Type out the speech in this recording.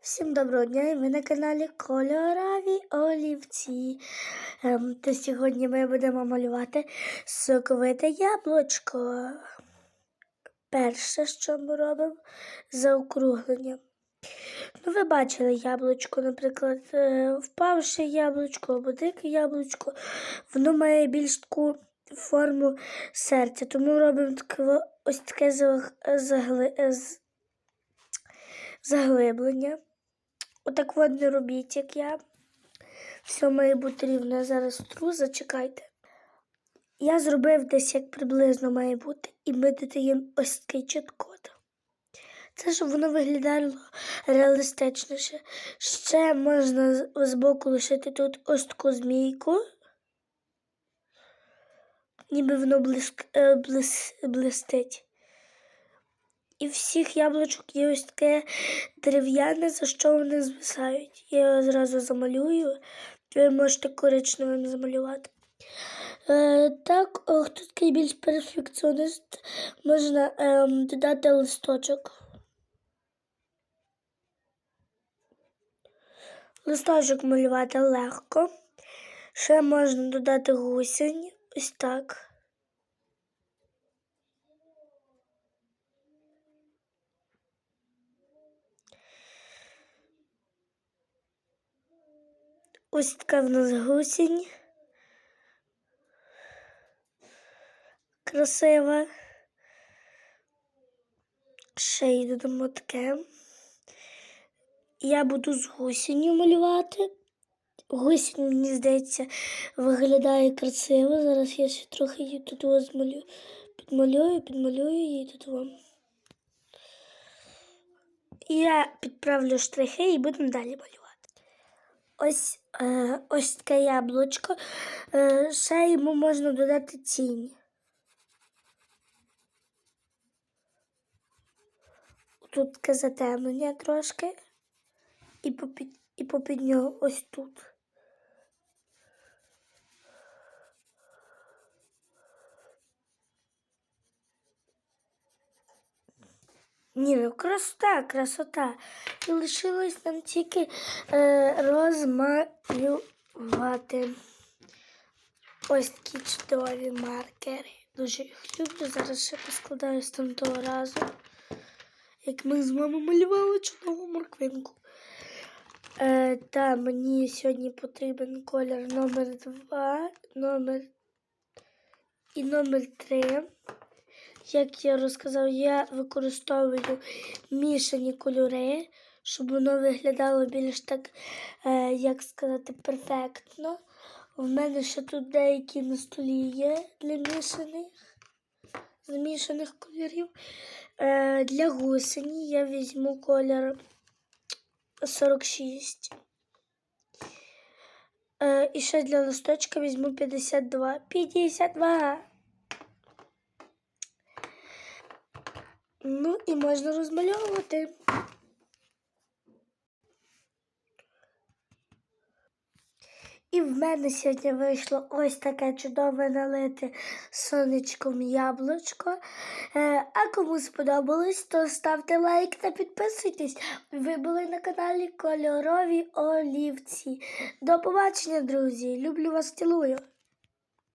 Всім доброго дня, і ви на каналі Кольорові Олівці. Ем, та сьогодні ми будемо малювати соковите яблучко. Перше, що ми робимо, заокруглення. Ну, ви бачили яблучко, наприклад, е, впавше яблучко або дике яблучко. Воно має більш таку форму серця, тому робимо таке, ось таке загли- заглиблення. Отак от не робіть, як я. Все має бути рівно. Зараз тру, зачекайте. Я зробив десь як приблизно має бути, і ми додаємо ось такий чіт-код. Це щоб воно виглядало реалістичніше. Ще можна збоку лишити тут ось таку змійку. Ніби воно блиск, е, блис, блистить. І всіх яблучок є ось таке дерев'яне, за що вони звисають. Я його зразу замалюю, ви можете коричневим замалювати. Е, так, о, хто такий більш перфекціоніст, можна ем, додати листочок. Листочок малювати легко. Ще можна додати гусінь. Ось так. Ось така в нас гусінь. Красива. Ще й додамо таке. Я буду з гусінню малювати. Гусінь, мені здається, виглядає красиво. Зараз я ще трохи її тут возьмалю. Підмалюю, підмалюю її тут вам. Я підправлю штрихи і будемо далі малювати. Ось, ось таке яблучко. Е, ще йому можна додати тінь. Тут таке затемнення трошки. І попід, і попід нього ось тут. Ні, ну красота, красота. І лишилось нам тільки е, розмалювати. Ось такі чудові маркери. Дуже їх люблю. Зараз ще поскладаю з там того разу. Як ми з мамою малювали чудову морквинку. Е, та мені сьогодні потрібен колір номер 2, номер і номер 3. Як я розказав, я використовую мішані кольори, щоб воно виглядало більш так, е, як сказати, перфектно. У мене ще тут деякі на столі є для мішаних, змішаних кольорів. Е, для гусені я візьму колір 46. Е, і ще для листочка візьму 52. 52! Ну і можна розмальовувати. І в мене сьогодні вийшло ось таке чудове налите сонечком яблучко. Е, а кому сподобалось, то ставте лайк та підписуйтесь. Ви були на каналі Кольорові Олівці. До побачення, друзі! Люблю вас, цілую!